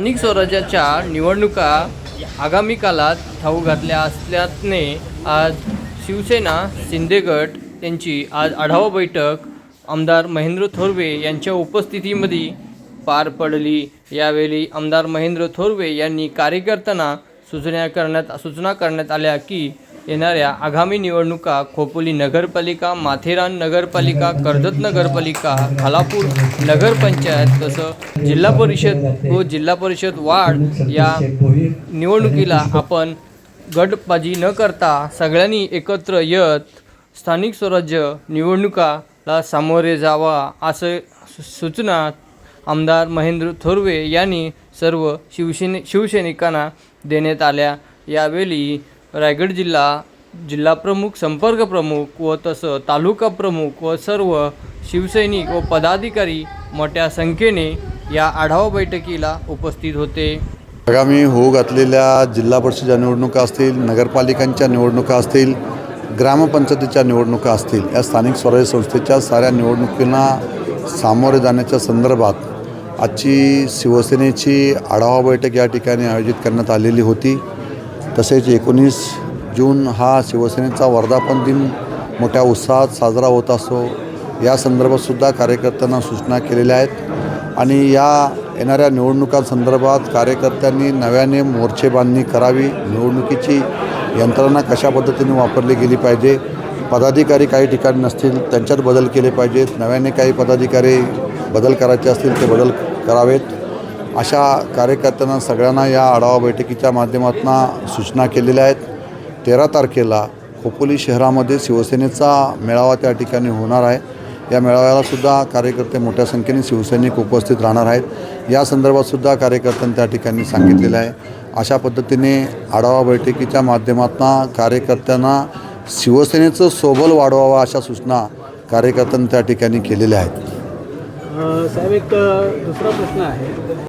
स्थानिक स्वराज्याच्या निवडणुका आगामी काळात ठाऊ घातल्या असल्याने आज शिवसेना शिंदेगट यांची आज आढावा बैठक. आमदार महेंद्र थोरवे यांच्या उपस्थितीमध्ये पार पडली. यावेळी आमदार महेंद्र थोरवे यांनी कार्यकर्त्यांना सूचना करण्यात सूचना करण्यात आल्या की येणाऱ्या आगामी निवडणुका खोपोली नगरपालिका माथेरान नगरपालिका कर्जत नगरपालिका खालापूर नगरपंचायत तसं जिल्हा परिषद व जिल्हा परिषद वाढ या निवडणुकीला आपण गटबाजी न करता सगळ्यांनी एकत्र येत स्थानिक स्वराज्य निवडणुकाला सामोरे जावा असं सूचना आमदार महेंद्र थोरवे यांनी सर्व शिवसेने शिवसैनिकांना देण्यात आल्या. यावेळी रायगड जिल्हा जिल्हा प्रमुख संपर्क प्रमुख व तसं तालुका प्रमुख व सर्व शिवसैनिक व पदाधिकारी मोठ्या संख्येने या आढावा बैठकीला उपस्थित होते. आगामी होऊ घातलेल्या जिल्हा परिषदच्या निवडणुका असतील नगरपालिकांच्या निवडणुका असतील ग्रामपंचायतीच्या निवडणुका असतील या स्थानिक स्वराज्य संस्थेच्या साऱ्या निवडणुकींना सामोरे जाण्याच्या संदर्भात आजची शिवसेनेची आढावा बैठक या ठिकाणी आयोजित करण्यात आलेली होती. तसेच एकोणीस जून हा शिवसेनेचा वर्धापन दिन मोठ्या उत्साहात साजरा होत असतो. या संदर्भातसुद्धा कार्यकर्त्यांना सूचना केलेल्या आहेत आणि या येणाऱ्या निवडणुकांसंदर्भात कार्यकर्त्यांनी नव्याने मोर्चे बांधणी करावी. निवडणुकीची यंत्रणा कशा पद्धतीने वापरली गेली पाहिजे? पदाधिकारी काही ठिकाणी नसतील त्यांच्यात बदल केले पाहिजेत. नव्याने काही पदाधिकारी बदल करायचे असतील ते बदल करावेत. अशा कार्यकर्त्यांना सगळ्यांना या आढावा बैठकीच्या माध्यमातून सूचना केलेल्या आहेत. तेरा तारखेला खोपोली शहरामध्ये शिवसेनेचा मेळावा त्या ठिकाणी होणार आहे. या मेळाव्यालासुद्धा कार्यकर्ते मोठ्या संख्येने शिवसैनिक उपस्थित राहणार आहेत. या संदर्भातसुद्धा कार्यकर्त्यांनी त्या ठिकाणी सांगितलेलं आहे. अशा पद्धतीने आढावा बैठकीच्या माध्यमातून कार्यकर्त्यांना शिवसेनेचं सोबल वाढवावं अशा सूचना कार्यकर्त्यांनी त्या ठिकाणी केलेल्या आहेत. साहेब एक दुसरा प्रश्न आहे.